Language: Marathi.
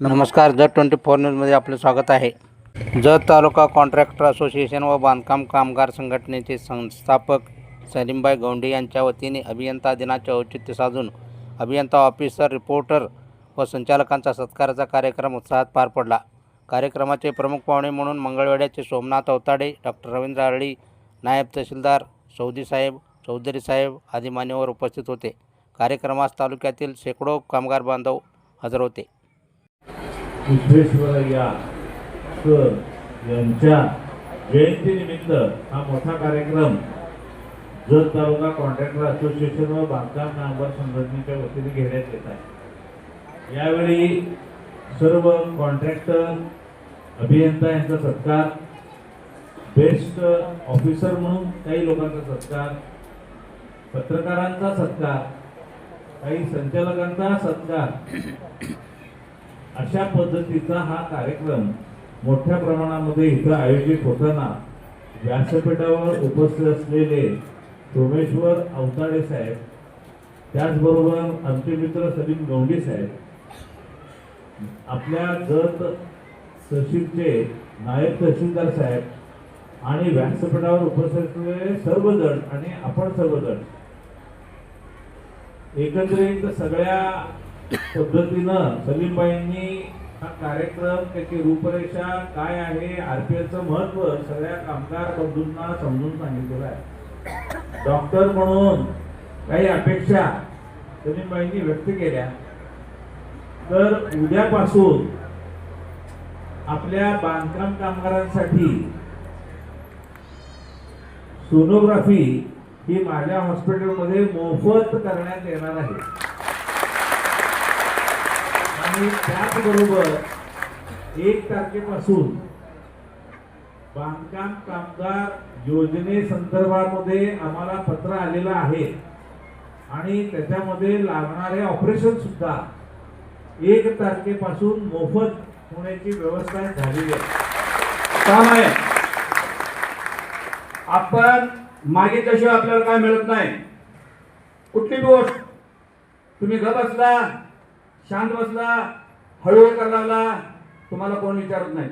नमस्कार जत ट्वेंटी फोर न्यूजमध्ये आपले स्वागत आहे. जत तालुका कॉन्ट्रॅक्टर असोसिएशन व बांधकाम कामगार संघटनेचे संस्थापक सलीमबाई गौंडे यांच्या वतीने अभियंता दिनाचे औचित्य साधून अभियंता ऑफिसर रिपोर्टर व संचालकांचा सत्काराचा कार्यक्रम उत्साहात पार पडला. कार्यक्रमाचे प्रमुख पाहुणे म्हणून मंगळवेड्याचे सोमनाथ अवताडे डॉक्टर रवींद्र आरळी नायब तहसीलदार सौदी साहेब चौधरी साहेब आदी मान्यवर उपस्थित होते. कार्यक्रमास तालुक्यातील शेकडो कामगार बांधव हजर होते. विश्वेश्वरय्या सर यांच्या जयंतीनिमित्त हा मोठा कार्यक्रम. जत तालुका कॉन्ट्रॅक्टर असोसिएशन व बांधकाम कामगार संघटनेच्या वतीने घेण्यात येत आहे. यावेळी सर्व कॉन्ट्रॅक्टर अभियंता यांचा सत्कार बेस्ट ऑफिसर म्हणून काही लोकांचा सत्कार पत्रकारांचा सत्कार काही संचालकांचा सत्कार अशा पद्धतीचा हा कार्यक्रम मोठ्या प्रमाणामध्ये इथं आयोजित होताना व्यासपीठावर उपस्थित असलेले सोमेश्वर अवताडे साहेब त्याचबरोबर आमचे मित्र सलीम गवंडी साहेब आपल्या जत तहसीलचे नायब तहसीलदार साहेब आणि व्यासपीठावर उपस्थित असलेले सर्वजण आणि आपण सर्वजण एकत्रित सगळ्या पद्धतीनं सलीमबाईंनी हा कार्यक्रम त्याची रूपरेषा काय आहे आरपीएलचं महत्त्व सगळ्या कामगार बंधूंना समजून सांगितलेलं आहे. डॉक्टर म्हणून काही अपेक्षा सलीमबाईंनी व्यक्त केल्या. तर उद्यापासून आपल्या बांधकाम कामगारांसाठी सोनोग्राफी ही माझ्या हॉस्पिटलमध्ये मोफत करण्यात येणार आहे. आणि त्याचबरोबर एक तारखेपासून बांधकाम कामगार योजने संदर्भामध्ये आम्हाला पत्र आलेलं आहे. आणि त्याच्यामध्ये लागणारे ऑपरेशन सुद्धा एक तारखेपासून मोफत होण्याची व्यवस्था झालेली आहे. काम आहे आपण मागितल्याशिवाय आपल्याला काय मिळत नाही? कुठली गोष्ट? तुम्ही घर बसला शांत बसला हळूहळू करायला लागला. तुम्हाला कोण विचारत नाही.